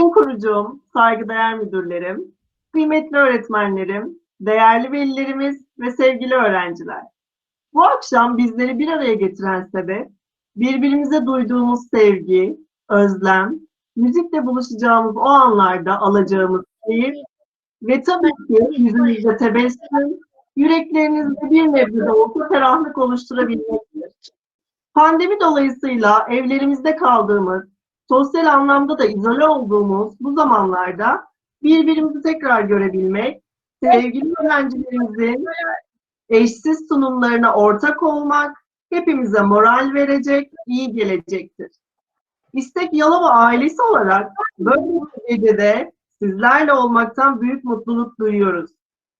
Sayın kurucum, saygıdeğer müdürlerim, kıymetli öğretmenlerim, değerli velilerimiz ve sevgili öğrenciler. Bu akşam bizleri bir araya getiren sebep, birbirimize duyduğumuz sevgi, özlem, müzikle buluşacağımız o anlarda alacağımız keyif ve tabii ki yüzümüzde tebessüm, yüreklerinizde bir nebze olsa ferahlık oluşturabilmektir. Pandemi dolayısıyla evlerimizde kaldığımız, sosyal anlamda da izole olduğumuz bu zamanlarda birbirimizi tekrar görebilmek, sevgili öğrencilerimizin eşsiz sunumlarına ortak olmak hepimize moral verecek, iyi gelecektir. İstek Yalova ailesi olarak böyle bir gecede sizlerle olmaktan büyük mutluluk duyuyoruz.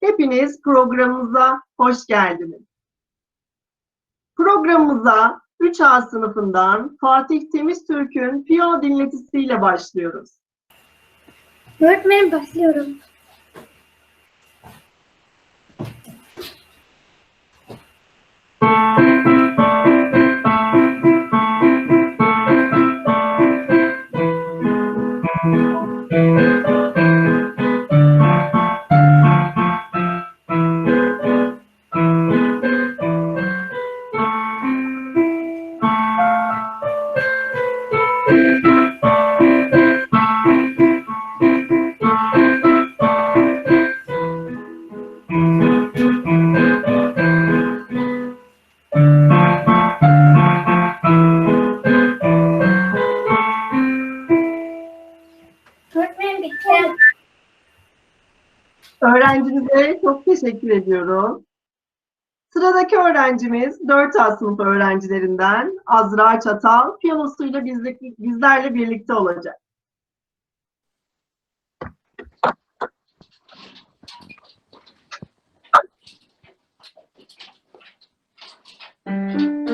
Hepiniz programımıza hoş geldiniz. Programımıza 3A sınıfından Fatih Temiz Türk'ün piyano dinletisiyle başlıyoruz. Öğretmenim başlıyorum. Öğretmenim Öğrencimize çok teşekkür ediyorum. Sıradaki öğrencimiz 4A sınıf öğrencilerinden Azra Çatal piyanosuyla bizle- bizlerle birlikte olacak. Evet,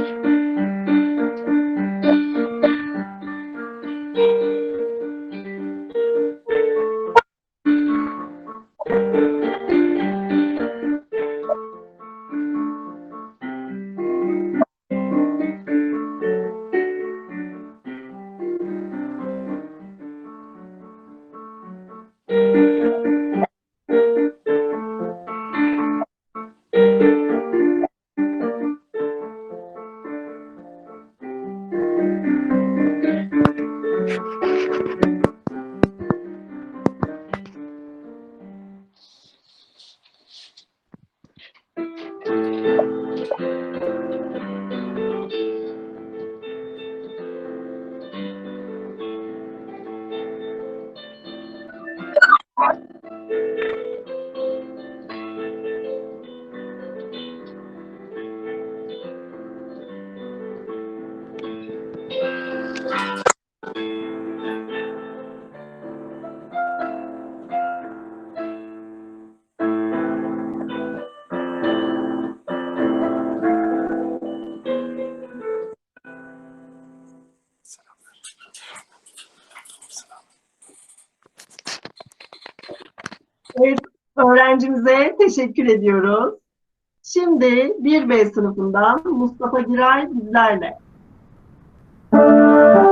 öğrencimize teşekkür ediyoruz. Şimdi 1B sınıfından Mustafa Giray bizlerle. Evet,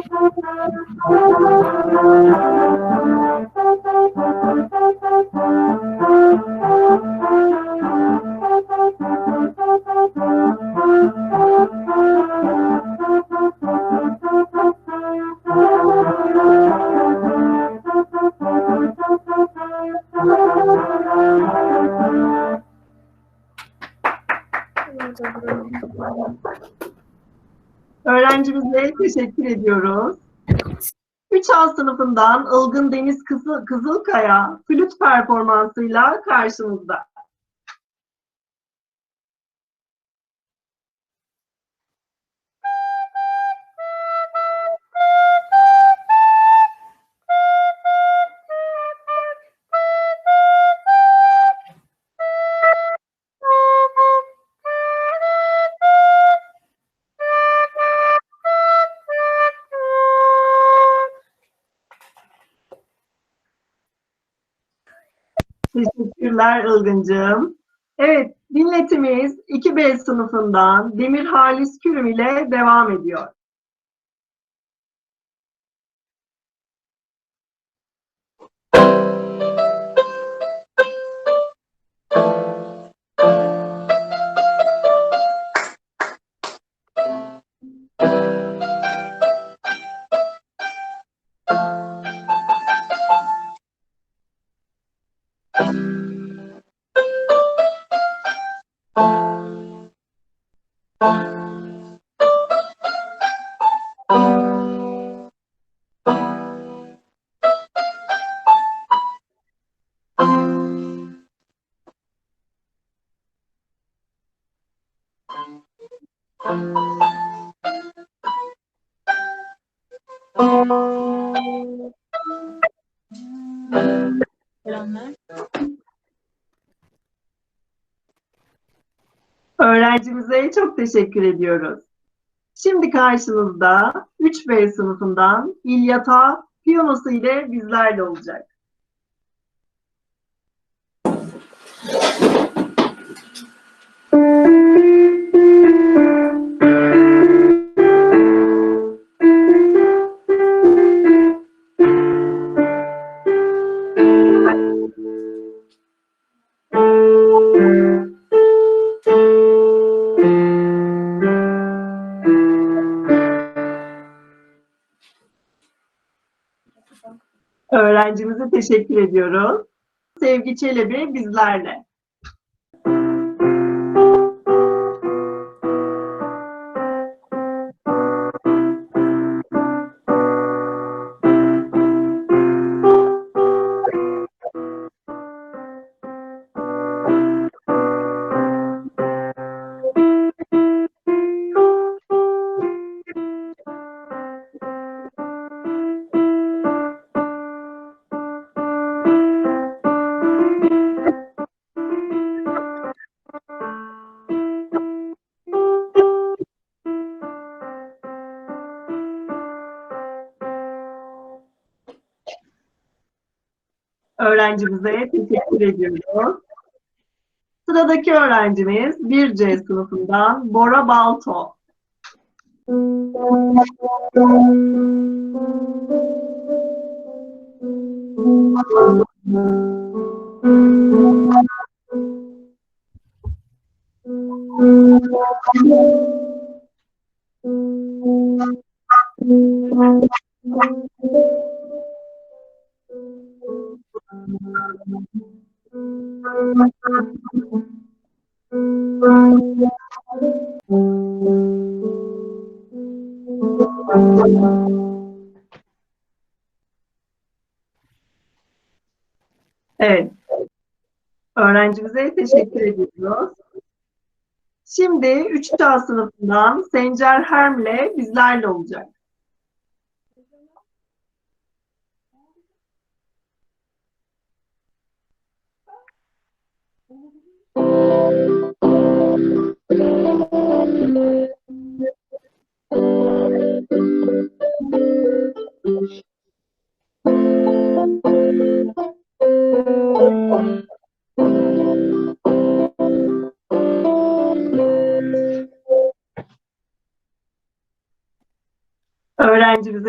Thank you. 3A sınıfından Ilgın Deniz Kızıl, Kızılkaya flüt performansıyla karşınızda. Teşekkürler Ilgıncığım. Evet, dinletimiz 2B sınıfından Demir Halis Kürüm ile devam ediyor. Öğrencimize çok teşekkür ediyoruz. Şimdi karşınızda 3B sınıfından İlyata piyanosu ile bizlerle olacak. Öğrencimize teşekkür ediyoruz. Sevgi Çelebi bizlerle. Öğrencimize teşekkür ediyoruz. Sıradaki öğrencimiz 1C sınıfından Bora Balto. Evet. Öğrencimize teşekkür ediyoruz. Şimdi 3A sınıfından Sencer Herm'le bizlerle olacak. Öğrencimize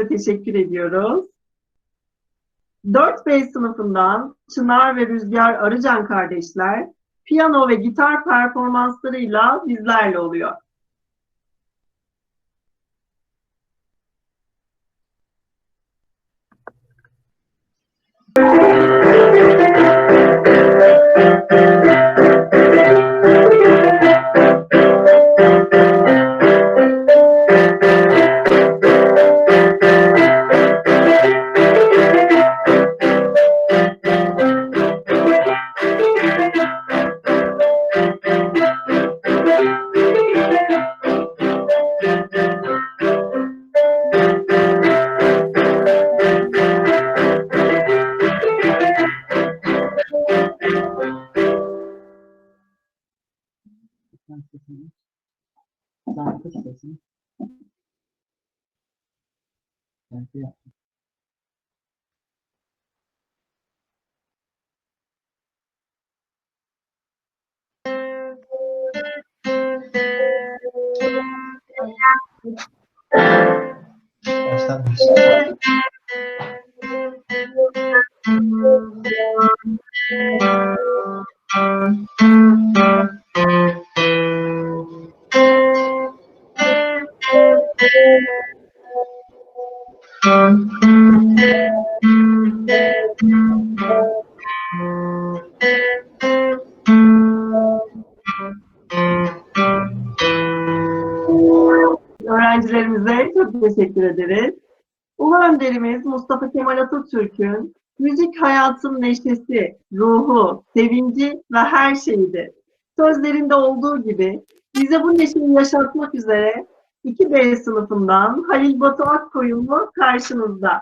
teşekkür ediyoruz. 4B sınıfından Çınar ve Rüzgar Arıcan kardeşler piyano ve gitar performanslarıyla bizlerle oluyor. ました。Teşekkür ederiz. Ulu önderimiz Mustafa Kemal Atatürk'ün müzik hayatın neşesi, ruhu, sevinci ve her şeyidir. Sözlerinde olduğu gibi bize bu neşeyi yaşatmak üzere 2B sınıfından Halil Batu Akkoyunlu karşınızda.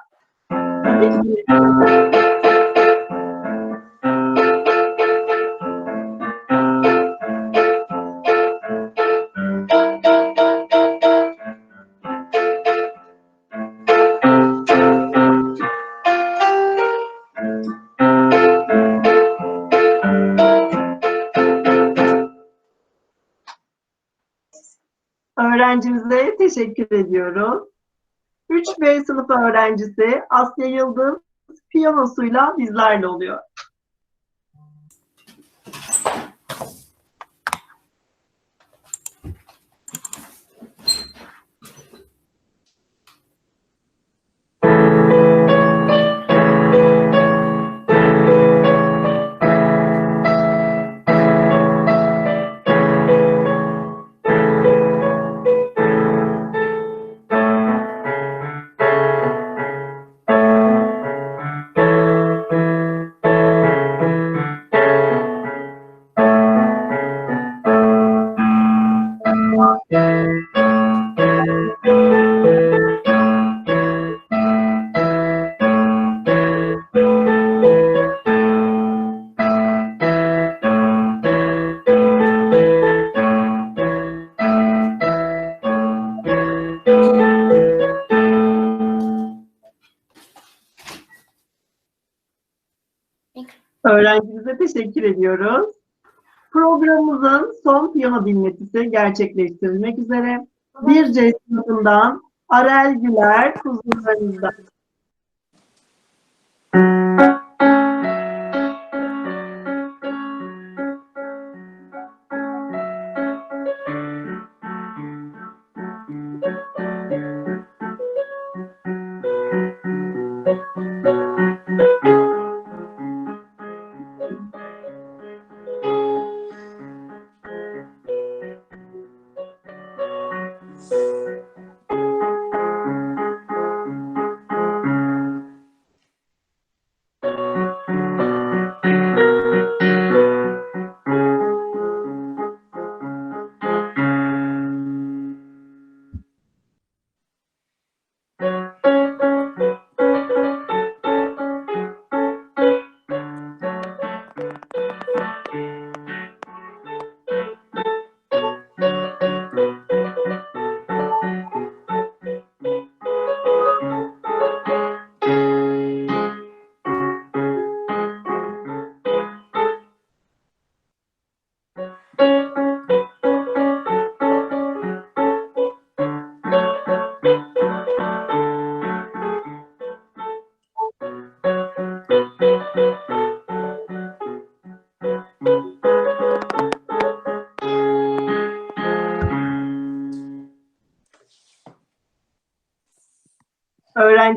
Öğrencimize teşekkür ediyoruz. 3B sınıf öğrencisi Asya Yıldız piyanosuyla bizlerle oluyor. Teşekkür ediyoruz. Programımızın son piyano dinletisi gerçekleştirilmek üzere. 1C sınıfından Arel Güler huzurlarınızda.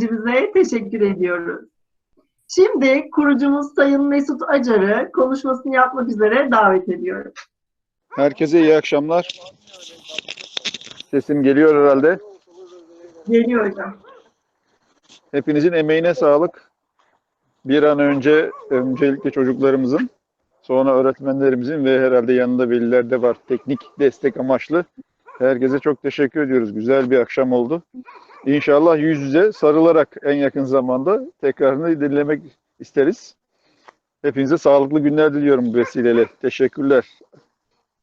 Öğrencimize teşekkür ediyoruz. Şimdi kurucumuz Sayın Mesut Acar'ı konuşmasını yapmak üzere davet ediyorum. Herkese iyi akşamlar. Sesim geliyor herhalde. Geliyor hocam. Hepinizin emeğine sağlık. Bir an önce öncelikle çocuklarımızın, sonra öğretmenlerimizin ve herhalde yanında veliler de var. Teknik destek amaçlı. Herkese çok teşekkür ediyoruz. Güzel bir akşam oldu. İnşallah yüz yüze sarılarak en yakın zamanda tekrarını dinlemek isteriz. Hepinize sağlıklı günler diliyorum bu vesileyle. Teşekkürler.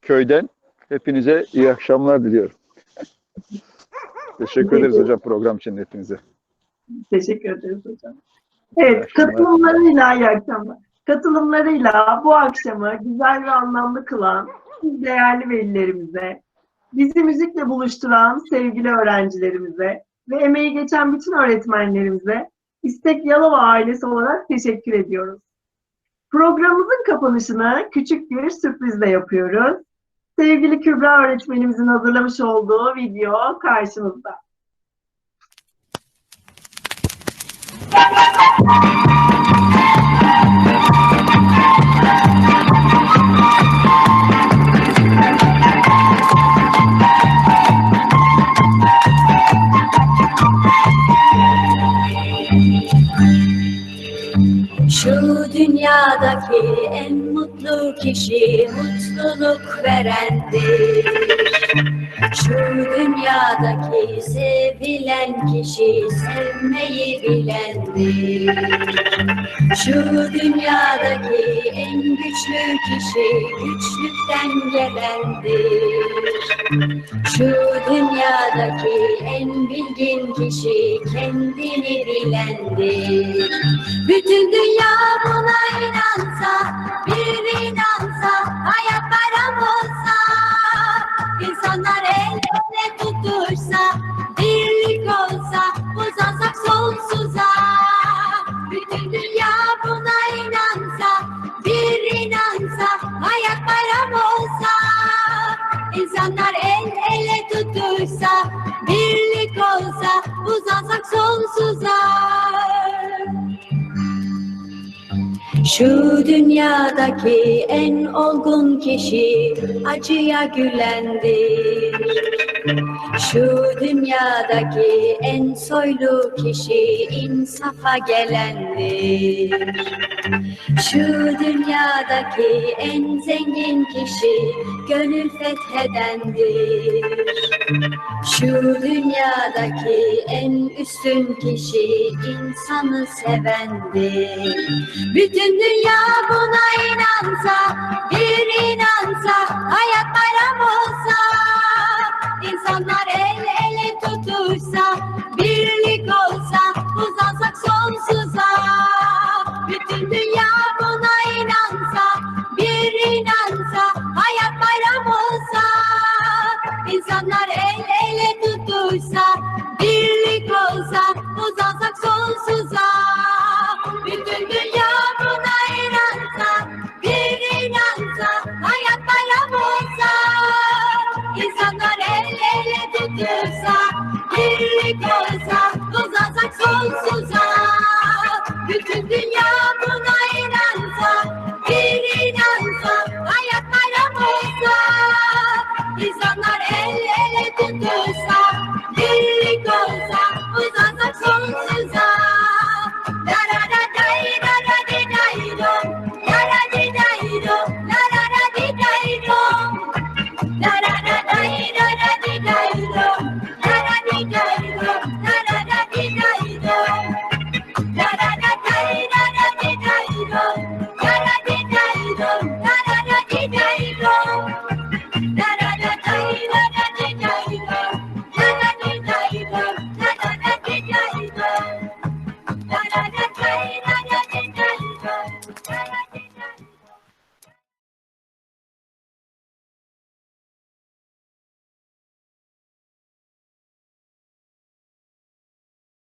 Köyden Hepinize iyi akşamlar diliyorum. Teşekkür ederiz hocam program için hepinize. Teşekkür ederiz hocam. Evet, katılımlarıyla iyi akşamlar. Katılımlarıyla bu akşamı güzel ve anlamlı kılan değerli velilerimize, bizi müzikle buluşturan sevgili öğrencilerimize ve emeği geçen bütün öğretmenlerimize İstek Yalova ailesi olarak teşekkür ediyoruz. Programımızın kapanışını küçük bir sürprizle yapıyoruz. Sevgili Kübra öğretmenimizin hazırlamış olduğu video karşınızda. Dünyadaki en mutlu kişi mutluluk verendir. Şu dünyadaki sevilen kişi sevmeyi bilendir. Şu dünyadaki en güçlü kişi güçlükten gelendir. Şu dünyadaki en bilgin kişi kendini bilendir. Bütün dünya buna inansa, bir inansa, hayat bayram insanlar el ele tutuşsa, birlik olsa, uzansak sonsuza. Bütün dünya buna inansa, bir inansa, hayat bayram olsa, insanlar el ele tutuşsa, birlik olsa, uzansak sonsuza. Şu dünyadaki en olgun kişi acıya gülendir. Şu dünyadaki en soylu kişi insafa gelendir. Şu dünyadaki en zengin kişi gönül fethedendir. Şu dünyadaki en üstün kişi insanı sevendir. Bütün dünya buna inansa, bir inansa, hayat bayram olsa, insanlar el ele